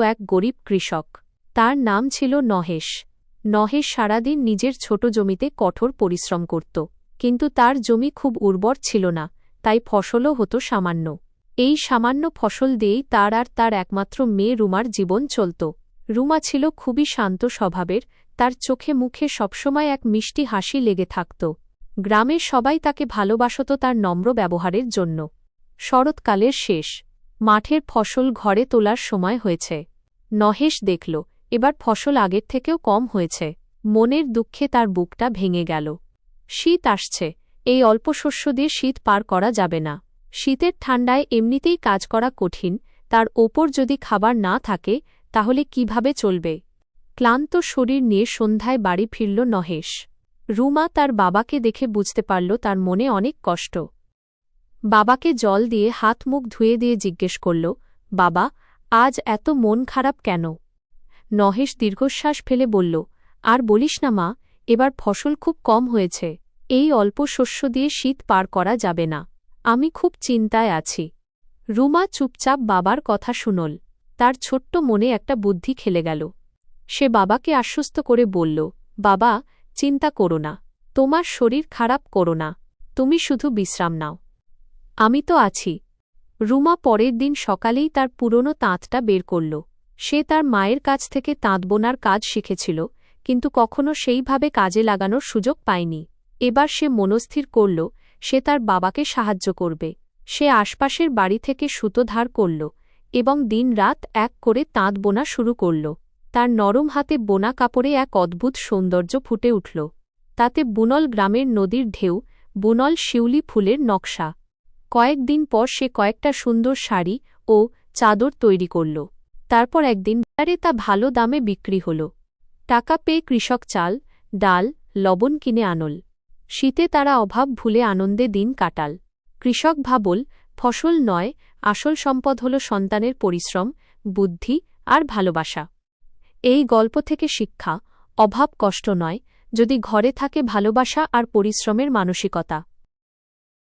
এক গরিব কৃষক। তার নাম ছিল নহেশ। নহেশ সারাদিন নিজের ছোট জমিতে কঠোর পরিশ্রম করত। কিন্তু তার জমি খুব উর্বর ছিল না, তাই ফসলও হতো সামান্য। এই সামান্য ফসল দিয়েই তার আর তার একমাত্র মেয়ে রুমার জীবন চলত। রুমা ছিল খুবই শান্ত স্বভাবের, তার চোখে মুখে সবসময় এক মিষ্টি হাসি লেগে থাকত। গ্রামের সবাই তাকে ভালোবাসত তার নম্র ব্যবহারের জন্য। শরৎকালের শেষ। মাঠের ফসল ঘরে তোলার সময় হয়েছে। নহেশ দেখল, এবার ফসল আগের থেকেও কম হয়েছে। মনের দুঃখে তার বুকটা ভেঙে গেল। শীত আসছে, এই অল্প শস্য দিয়ে শীত পার করা যাবে না। শীতের ঠান্ডায় এমনিতেই কাজ করা কঠিন, তার ওপর যদি খাবার না থাকে, তাহলে কীভাবে চলবে? ক্লান্ত শরীর নিয়ে সন্ধ্যায় বাড়ি ফিরল নহেশ। রুমা তার বাবাকে দেখে বুঝতে পারল তার মনে অনেক কষ্ট। বাবাকে জল দিয়ে হাত মুখ ধুয়ে দিয়ে জিজ্ঞেস করল, বাবা, আজ এত মন খারাপ কেন? নহেশ দীর্ঘশ্বাস ফেলে বলল, আর বলিস না মা, এবার ফসল খুব কম হয়েছে, এই অল্প শস্য দিয়ে শীত পার করা যাবে না, আমি খুব চিন্তায় আছি। রুমা চুপচাপ বাবার কথা শুনল, তার ছোট্ট মনে একটা বুদ্ধি খেলে গেল। সে বাবাকে আশ্বস্ত করে বলল, বাবা, চিন্তা করো না, তোমার শরীর খারাপ করো না, তুমি শুধু বিশ্রাম নাও। আমি তো আছি। রুমা পরের দিন সকালেই তার পুরনো তাঁতটা বের করল। সে তার মায়ের কাছ থেকে তাঁত বোনার কাজ শিখেছিল, কিন্তু কখনো সেইভাবে কাজে লাগানোর সুযোগ পায়নি। এবার সে মনস্থির করল, সে তার বাবাকে সাহায্য করবে। সে আশপাশের বাড়ি থেকে সুতো ধার করল এবং দিন রাত এক করে তাঁত বোনা শুরু করল। তার নরম হাতে বোনা কাপড়ে এক অদ্ভুত সৌন্দর্য ফুটে উঠল। তাতে বুনল গ্রামের নদীর ঢেউ, বুনল শিউলি ফুলের নকশা। কয়েকদিন পর সে কয়েকটা সুন্দর শাড়ি ও চাদর তৈরি করল। তারপর একদিন বাজারে তা ভালো দামে বিক্রি হল। টাকা পেয়ে কৃষক চাল, ডাল, লবণ কিনে আনল। শীতে তারা অভাব ভুলে আনন্দে দিন কাটাল। কৃষক ভাবল, ফসল নয়, আসল সম্পদ হল সন্তানের পরিশ্রম, বুদ্ধি আর ভালোবাসা। এই গল্প থেকে শিক্ষা, অভাব কষ্ট নয়, যদি ঘরে থাকে ভালোবাসা আর পরিশ্রমের মানসিকতা।